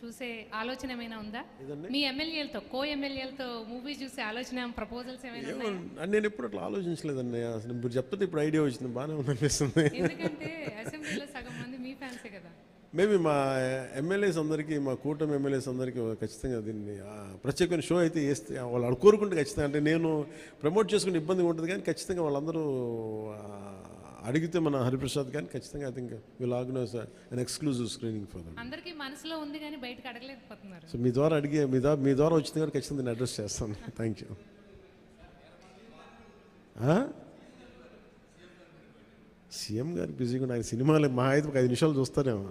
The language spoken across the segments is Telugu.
చూసే ఆలోచన ఏమైనా ఉందా? మీ ఎమ్మెల్యేలతో కో ఎమ్మెల్యేలతో మూవీ చూసే ఆలోచన ప్రపోజల్స్ ఏమైనా నేను ఎప్పుడు అట్లా ఆలోచించలేదండి. అసలు ఇప్పుడు చెప్తే ఇప్పుడు ఐడియా వచ్చింది బాగానే ఉంది అనిపిస్తుంది ఎందుకంటే అసెంబ్లీలో సగం మంది మీ ఫ్యాన్సే కదా. మేబీ మా ఎమ్మెల్యేస్ అందరికీ మా కూటమి ఎమ్మెల్యేస్ అందరికీ ఖచ్చితంగా దీన్ని ప్రత్యేకమైన షో అయితే వేస్తే వాళ్ళు కోరుకుంటే ఖచ్చితంగా. అంటే నేను ప్రమోట్ చేసుకునే ఇబ్బందిగా ఉంటుంది కానీ ఖచ్చితంగా వాళ్ళందరూ అడిగితే మన హరిప్రసాద్ కానీ ఖచ్చితంగా I think will organize an exclusive screening for అందరికీ మనసులో ఉంది కానీ బయటకు అడగలేకపోతున్నారు. సో మీ ద్వారా అడిగే మీ ద్వారా మీ ద్వారా వచ్చింది కానీ ఖచ్చితంగా నేను అడ్రస్ చేస్తాను. థ్యాంక్ యూ సీఎం గారు బిజీగా ఉన్న ఆయన సినిమాలు మా అయితే ఒక ఐదు నిమిషాలు చూస్తారేమో.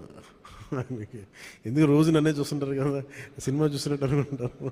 ఆయనకి ఎందుకు రోజు నన్నే చూస్తుంటారు కదా? సినిమా చూస్తున్నట్టు అనుకుంటారు.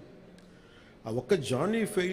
ఆ ఒక్క జానీ ఫెయిల్